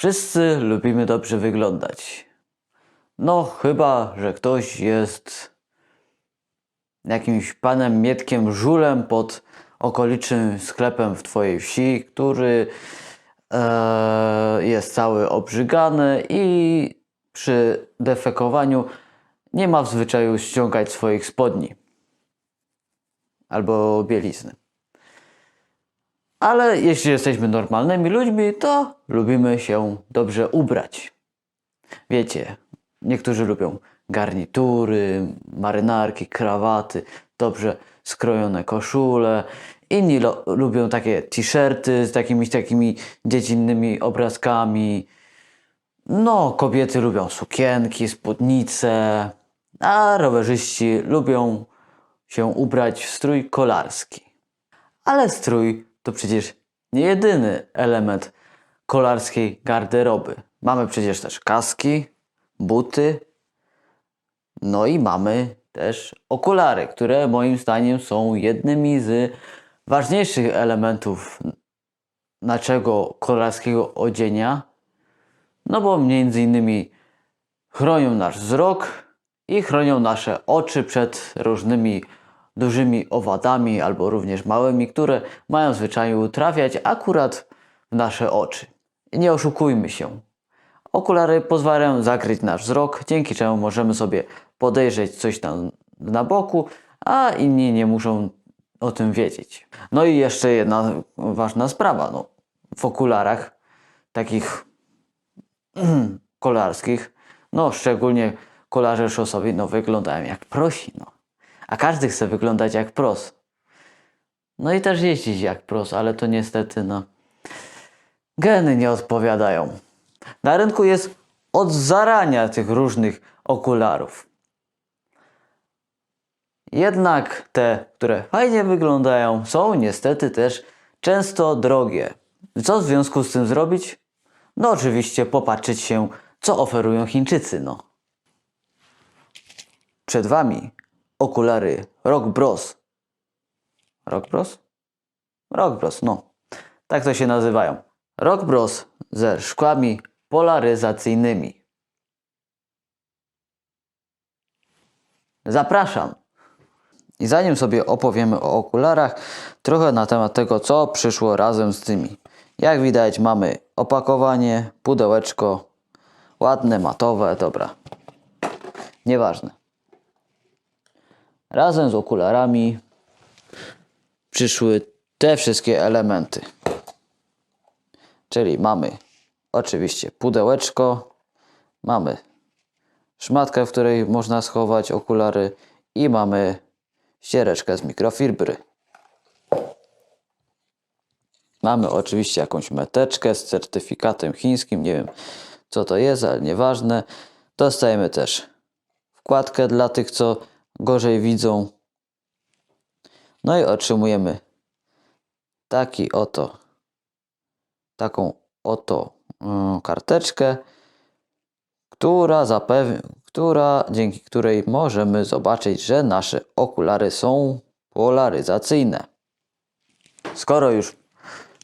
Wszyscy lubimy dobrze wyglądać. No, chyba, że ktoś jest jakimś panem Mietkiem Żulem pod okolicznym sklepem w twojej wsi, który e, jest cały obrzygany i przy defekowaniu nie ma w zwyczaju ściągać swoich spodni albo bielizny. Ale jeśli jesteśmy normalnymi ludźmi, to lubimy się dobrze ubrać. Wiecie, niektórzy lubią garnitury, marynarki, krawaty, dobrze skrojone koszule. Inni lubią takie t-shirty z takimi, takimi dziecinnymi obrazkami. No, kobiety lubią sukienki, spódnice, a rowerzyści lubią się ubrać w strój kolarski. Ale strój to przecież nie jedyny element kolarskiej garderoby. Mamy przecież też kaski, buty, no i mamy też okulary, które moim zdaniem są jednymi z ważniejszych elementów naszego kolarskiego odzienia. No bo między innymi chronią nasz wzrok i chronią nasze oczy przed różnymi dużymi owadami albo również małymi, które mają w zwyczaju trafiać akurat w nasze oczy. Nie oszukujmy się. Okulary pozwalają zakryć nasz wzrok, dzięki czemu możemy sobie podejrzeć coś tam na boku, a inni nie muszą o tym wiedzieć. No i jeszcze jedna ważna sprawa. No, w okularach takich kolarskich, no szczególnie kolarze szosowi, no wyglądają jak prosi, no. A każdy chce wyglądać jak pros. No i też jeździć jak pros, ale to niestety, no, geny nie odpowiadają. Na rynku jest od zarania tych różnych okularów. Jednak te, które fajnie wyglądają, są niestety też często drogie. Co w związku z tym zrobić? No oczywiście popatrzeć się, co oferują Chińczycy, no. Przed Wami okulary Rock Bros. Rock Bros? Rock Bros, no. Tak to się nazywają. Rock Bros ze szkłami polaryzacyjnymi. Zapraszam. I zanim sobie opowiemy o okularach, trochę na temat tego, co przyszło razem z tymi. Jak widać, mamy opakowanie, pudełeczko, ładne, matowe, dobra. Nieważne. Razem z okularami przyszły te wszystkie elementy. Czyli mamy oczywiście pudełeczko, mamy szmatkę, w której można schować okulary i mamy ściereczkę z mikrofibry. Mamy oczywiście jakąś meteczkę z certyfikatem chińskim, nie wiem co to jest, ale nieważne. Dostajemy też wkładkę dla tych, co gorzej widzą. No i otrzymujemy taki oto, taką oto mm, karteczkę, która która, dzięki której możemy zobaczyć, że nasze okulary są polaryzacyjne. Skoro już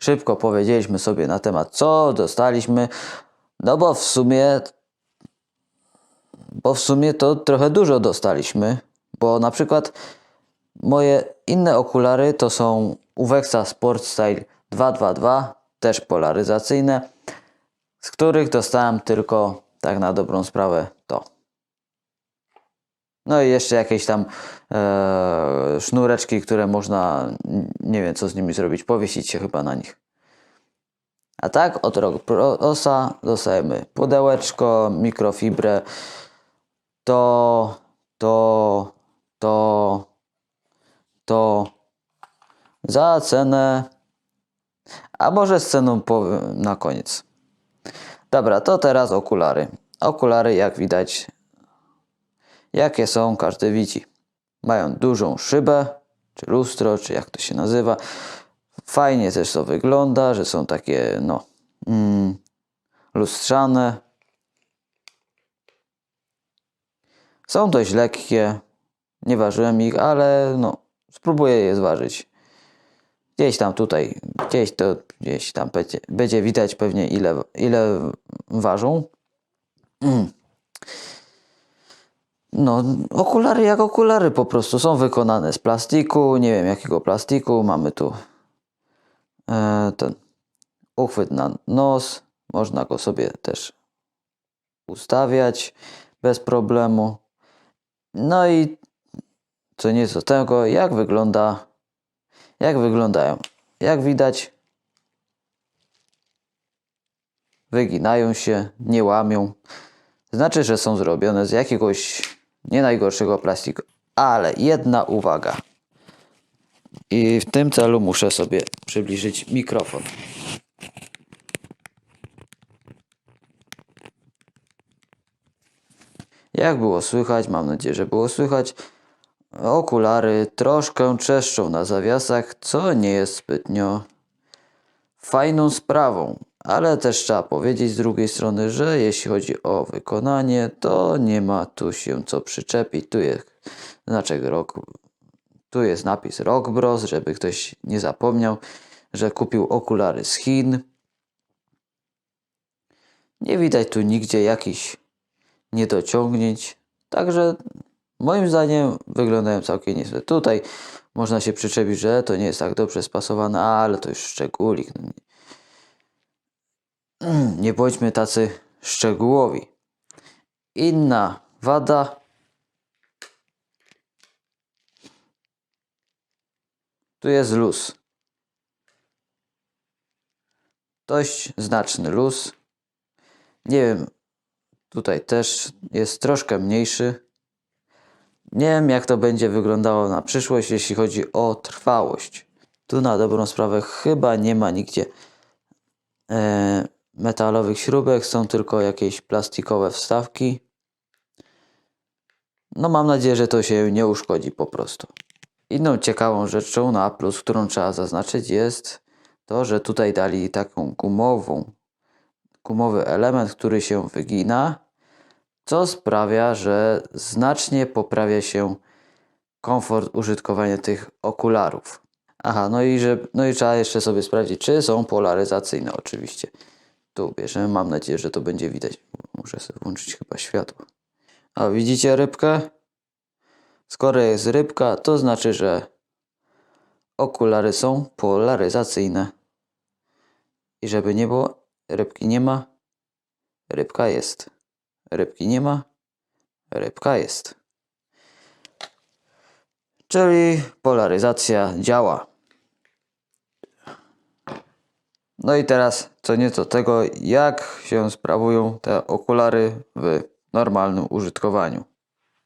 szybko powiedzieliśmy sobie na temat, co dostaliśmy, no bo w sumie, bo w sumie to trochę dużo dostaliśmy, bo na przykład moje inne okulary to są Uvexa Sport Style 222, też polaryzacyjne, z których dostałem tylko tak na dobrą sprawę to. No i jeszcze jakieś tam e, sznureczki, które można, nie wiem co z nimi zrobić, powiesić się chyba na nich. A tak od Rock Prosa dostajemy pudełeczko, mikrofibrę, to, to, to, to za cenę, a może z ceną na koniec. Dobra, to teraz okulary. Okulary, jak widać, jakie są, każdy widzi. Mają dużą szybę, czy lustro, czy jak to się nazywa. Fajnie też to wygląda, że są takie, no, mm, lustrzane. Są dość lekkie. Nie ważyłem ich, ale no, spróbuję je zważyć. Gdzieś tam tutaj, gdzieś to, gdzieś tam będzie, będzie widać pewnie ile, ile ważą. Mm. No, okulary jak okulary po prostu są wykonane z plastiku, nie wiem jakiego plastiku. Mamy tu e, ten uchwyt na nos, można go sobie też ustawiać bez problemu. No i co nieco tego, jak wygląda, jak wyglądają. Jak widać, wyginają się, nie łamią. Znaczy, że są zrobione z jakiegoś nie najgorszego plastiku. Ale jedna uwaga. I w tym celu muszę sobie przybliżyć mikrofon. Jak było słychać, mam nadzieję, że było słychać, okulary troszkę trzeszczą na zawiasach, co nie jest zbytnio fajną sprawą. Ale też trzeba powiedzieć z drugiej strony, że jeśli chodzi o wykonanie, to nie ma tu się co przyczepić. Tu jest znaczek rock, tu jest napis Rock Bros, żeby ktoś nie zapomniał, że kupił okulary z Chin. Nie widać tu nigdzie jakichś niedociągnięć. Także moim zdaniem wyglądają całkiem nieźle. Tutaj można się przyczepić, że to nie jest tak dobrze spasowane, ale to już szczególik. No Mm, Nie bądźmy tacy szczegółowi. Inna wada. Tu jest luz. Dość znaczny luz. Nie wiem, Tutaj też jest troszkę mniejszy. Nie wiem, jak to będzie wyglądało na przyszłość, jeśli chodzi o trwałość. Tu na dobrą sprawę chyba nie ma nigdzie e, metalowych śrubek, są tylko jakieś plastikowe wstawki. No mam nadzieję, że to się nie uszkodzi po prostu. Inną ciekawą rzeczą na plus, którą trzeba zaznaczyć jest to, że tutaj dali taką gumową gumowy element, który się wygina, co sprawia, że znacznie poprawia się komfort użytkowania tych okularów. Aha, no i, że, no i trzeba jeszcze sobie sprawdzić, czy są polaryzacyjne oczywiście. Tu bierzemy, mam nadzieję, że to będzie widać. Muszę sobie włączyć chyba światło. A widzicie rybkę? Skoro jest rybka, to znaczy, że okulary są polaryzacyjne. I żeby nie było, rybki nie ma, rybka jest. Rybki nie ma, rybka jest. Czyli polaryzacja działa. No i teraz co nieco tego, jak się sprawują te okulary w normalnym użytkowaniu.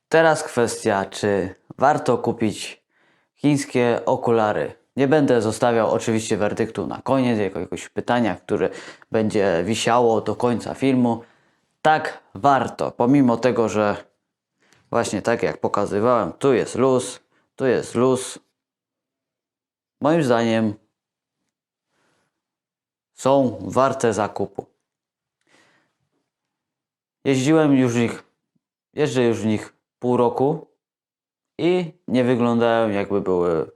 Teraz kwestia, czy warto kupić chińskie okulary. Nie będę zostawiał oczywiście werdyktu na koniec, jakiegoś pytania, które będzie wisiało do końca filmu. Tak, warto, pomimo tego, że właśnie tak jak pokazywałem, tu jest luz, tu jest luz. Moim zdaniem są warte zakupu. Jeździłem już w nich, jeżdżę już w nich pół roku i nie wyglądają jakby były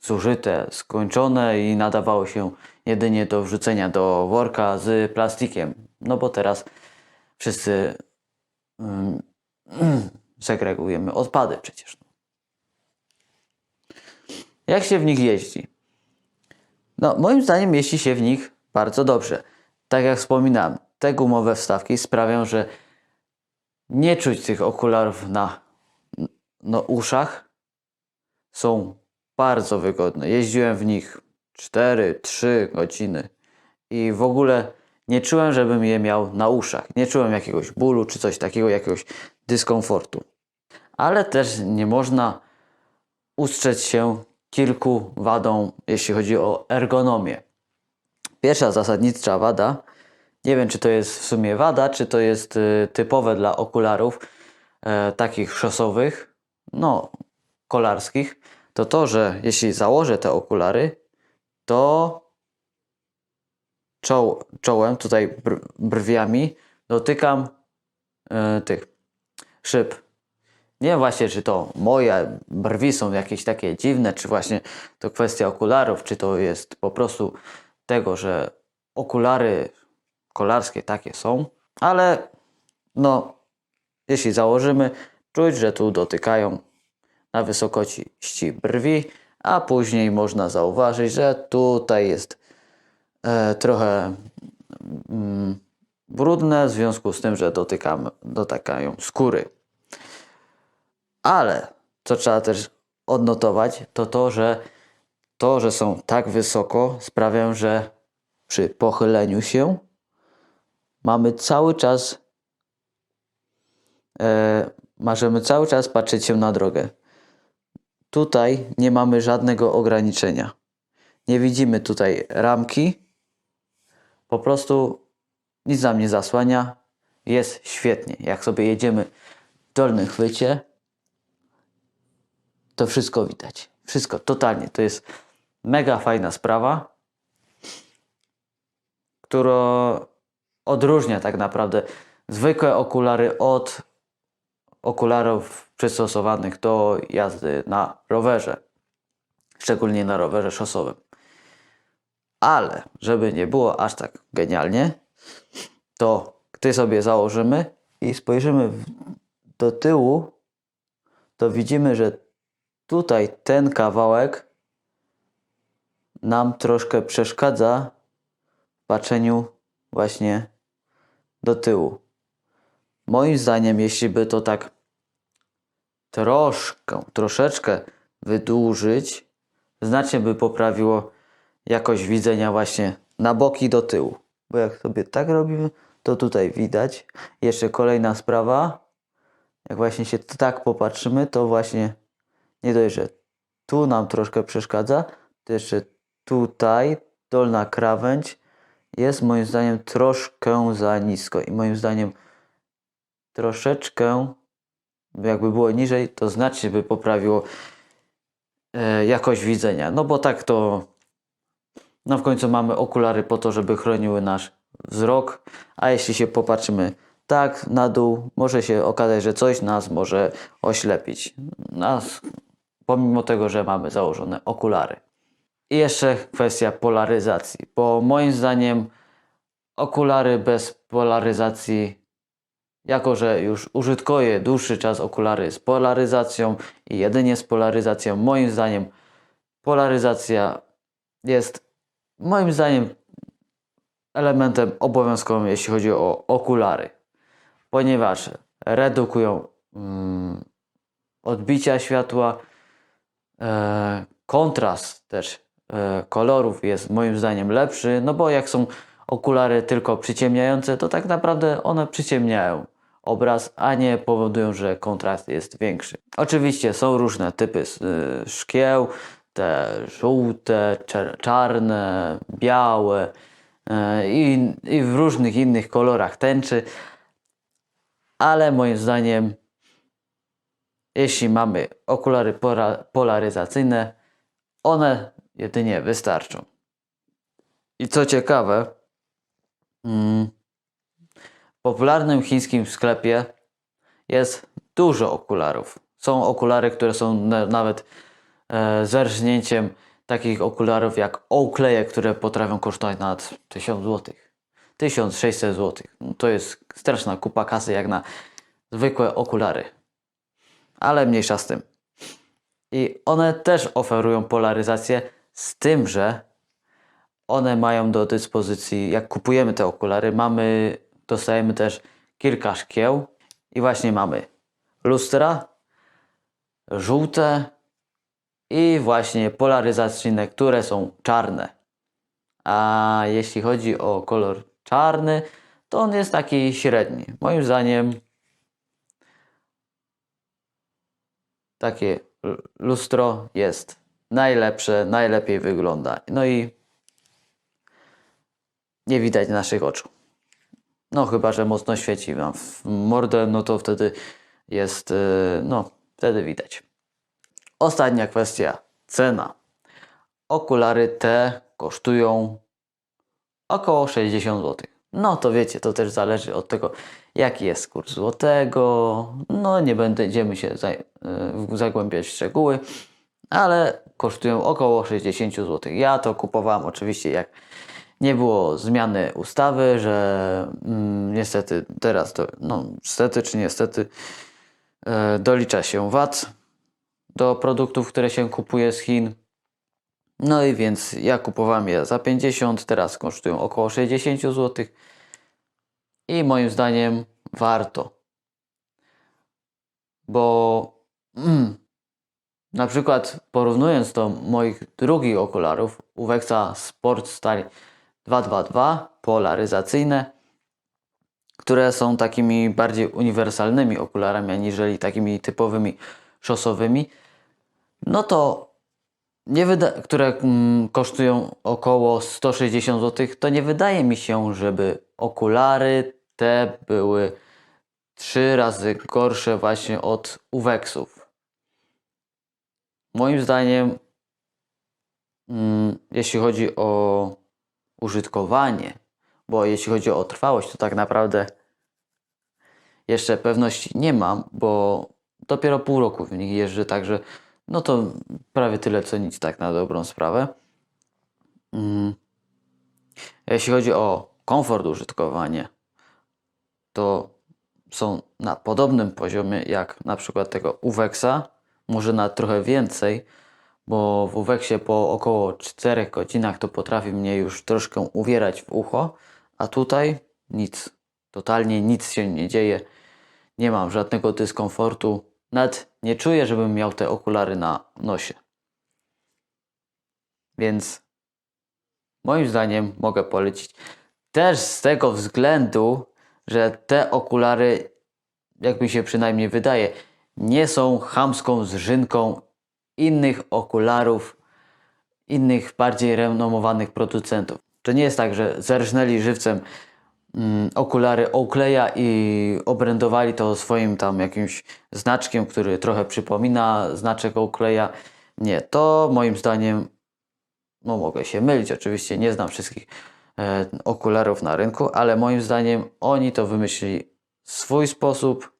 zużyte, skończone i nadawały się jedynie do wrzucenia do worka z plastikiem. No bo teraz wszyscy mm, segregujemy odpady przecież. Jak się w nich jeździ? No, moim zdaniem jeździ się w nich bardzo dobrze. Tak jak wspominałem, te gumowe wstawki sprawiają, że nie czuć tych okularów na no, uszach. Są bardzo wygodne. Jeździłem w nich 4-3 godziny i w ogóle nie czułem, żebym je miał na uszach. Nie czułem jakiegoś bólu czy coś takiego, jakiegoś dyskomfortu. Ale też nie można ustrzec się kilku wadą, jeśli chodzi o ergonomię. Pierwsza zasadnicza wada, nie wiem czy to jest w sumie wada, czy to jest y, typowe dla okularów e, takich szosowych, no kolarskich, to to, że jeśli założę te okulary, to czoł, czołem, tutaj br brwiami dotykam e, tych szyb. Nie wiem właśnie, czy to moje brwi są jakieś takie dziwne, czy właśnie to kwestia okularów, czy to jest po prostu tego, że okulary szkolarskie takie są, ale no, jeśli założymy, czuć, że tu dotykają na wysokości brwi, a później można zauważyć, że tutaj jest trochę mm, brudne w związku z tym, że dotykamy, dotykają skóry. Ale co trzeba też odnotować, to to, że to, że są tak wysoko, sprawia, że przy pochyleniu się mamy cały czas, e, możemy cały czas patrzeć się na drogę. Tutaj nie mamy żadnego ograniczenia. Nie widzimy tutaj ramki. Po prostu nic nam nie zasłania. Jest świetnie. Jak sobie jedziemy w dolnym chwycie, to wszystko widać. Wszystko, totalnie. To jest mega fajna sprawa, która odróżnia tak naprawdę zwykłe okulary od okularów przystosowanych do jazdy na rowerze, szczególnie na rowerze szosowym. Ale żeby nie było aż tak genialnie, to gdy sobie założymy i spojrzymy do tyłu, to widzimy, że tutaj ten kawałek nam troszkę przeszkadza w patrzeniu właśnie do tyłu. Moim zdaniem, jeśli by to tak troszkę, troszeczkę wydłużyć, znacznie by poprawiło jakość widzenia właśnie na boki do tyłu. Bo jak sobie tak robimy, to tutaj widać. Jeszcze kolejna sprawa, jak właśnie się tak popatrzymy, to właśnie nie dość, że tu nam troszkę przeszkadza, to jeszcze tutaj dolna krawędź jest moim zdaniem troszkę za nisko i moim zdaniem troszeczkę jakby było niżej, to znacznie by poprawiło e, jakość widzenia. No bo tak to no w końcu mamy okulary po to, żeby chroniły nasz wzrok, a jeśli się popatrzymy tak na dół, może się okazać, że coś nas może oślepić. Nas, pomimo tego, że mamy założone okulary. I jeszcze kwestia polaryzacji, bo moim zdaniem okulary bez polaryzacji, jako że już użytkuję dłuższy czas okulary z polaryzacją i jedynie z polaryzacją, moim zdaniem polaryzacja jest moim zdaniem elementem obowiązkowym, jeśli chodzi o okulary, ponieważ redukują mm, odbicia światła, e, kontrast też e, kolorów jest moim zdaniem lepszy, no bo jak są okulary tylko przyciemniające, to tak naprawdę one przyciemniają obraz, a nie powodują, że kontrast jest większy. Oczywiście są różne typy y, szkieł, te żółte, czarne, białe y, i, i w różnych innych kolorach tęczy, ale moim zdaniem jeśli mamy okulary polaryzacyjne, one jedynie wystarczą. I co ciekawe, mm, w popularnym chińskim sklepie jest dużo okularów. Są okulary, które są na, nawet e, zerżnięciem takich okularów jak Oakley, które potrafią kosztować nawet 1000 zł. 1600 zł. To jest straszna kupa kasy jak na zwykłe okulary. Ale mniejsza z tym. I one też oferują polaryzację z tym, że one mają do dyspozycji, jak kupujemy te okulary, mamy, dostajemy też kilka szkieł i właśnie mamy lustra, żółte i właśnie polaryzacyjne, które są czarne. A jeśli chodzi o kolor czarny, to on jest taki średni. Moim zdaniem takie lustro jest najlepsze, najlepiej wygląda. No i nie widać naszych oczu. No chyba, że mocno świeci nam w mordę, no to wtedy jest, yy, no wtedy widać. Ostatnia kwestia, cena. Okulary te kosztują około 60 zł. No to wiecie, to też zależy od tego, jaki jest kurs złotego. No nie będziemy się y, zagłębiać w szczegóły, ale kosztują około 60 zł. Ja to kupowałem oczywiście jak nie było zmiany ustawy, że mm, niestety teraz to, no niestety czy niestety, e, dolicza się VAT do produktów, które się kupuje z Chin. No i więc ja kupowałem je za 50, teraz kosztują około 60 zł. I moim zdaniem warto. Bo mm, na przykład porównując do moich drugich okularów, Uwexa Sport Style 222 polaryzacyjne, które są takimi bardziej uniwersalnymi okularami, aniżeli takimi typowymi szosowymi, no to nie wyda- które mm, kosztują około 160 zł, to nie wydaje mi się, żeby okulary te były trzy razy gorsze właśnie od Uwexów. Moim zdaniem, mm, jeśli chodzi o użytkowanie, bo jeśli chodzi o trwałość, to tak naprawdę jeszcze pewności nie mam, bo dopiero pół roku w nich jeżdżę, także no to prawie tyle co nic, tak na dobrą sprawę. Mm. Jeśli chodzi o komfort użytkowania, to są na podobnym poziomie jak na przykład tego Uwexa, może na trochę więcej, bo w Uwexie po około 4 godzinach to potrafi mnie już troszkę uwierać w ucho, a tutaj nic, totalnie nic się nie dzieje, nie mam żadnego dyskomfortu, nawet nie czuję, żebym miał te okulary na nosie. Więc moim zdaniem mogę polecić. Też z tego względu, że te okulary, jak mi się przynajmniej wydaje, nie są chamską zżynką innych okularów, innych bardziej renomowanych producentów. To nie jest tak, że zerżnęli żywcem okulary Oakleya i obrędowali to swoim tam jakimś znaczkiem, który trochę przypomina znaczek Oakleya. Nie, to moim zdaniem no mogę się mylić, oczywiście nie znam wszystkich e, okularów na rynku, ale moim zdaniem oni to wymyślili w swój sposób.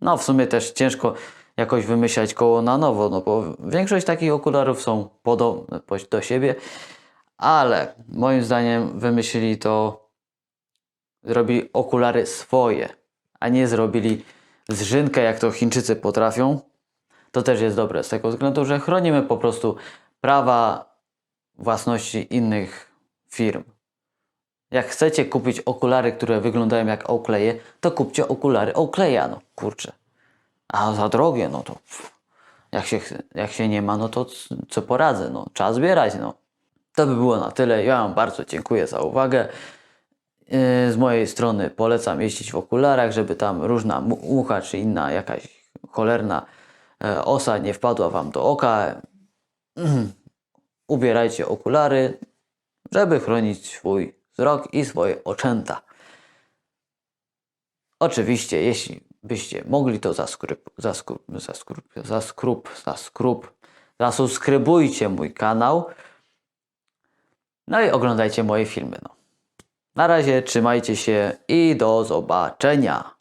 No w sumie też ciężko jakoś wymyślać koło na nowo, no bo większość takich okularów są podobne po- do siebie, ale moim zdaniem wymyślili to, zrobili okulary swoje, a nie zrobili zżynkę jak to Chińczycy potrafią. To też jest dobre z tego względu, że chronimy po prostu prawa własności innych firm. Jak chcecie kupić okulary, które wyglądają jak Oakleye, to kupcie okulary Oakleya, no kurczę. A za drogie, no to pff, jak się, jak się nie ma, no to co poradzę, no trzeba zbierać, no. To by było na tyle. Ja Wam bardzo dziękuję za uwagę. Yy, Z mojej strony polecam jeździć w okularach, żeby tam różna mu- mucha czy inna jakaś cholerna e, osa nie wpadła Wam do oka. Ubierajcie okulary, żeby chronić swój wzrok i swoje oczęta. Oczywiście, jeśli byście mogli, to zaskryp, zaskrup, zaskrup, zaskrup, zaskrup, zasubskrybujcie mój kanał. No i oglądajcie moje filmy. No. Na razie trzymajcie się i do zobaczenia.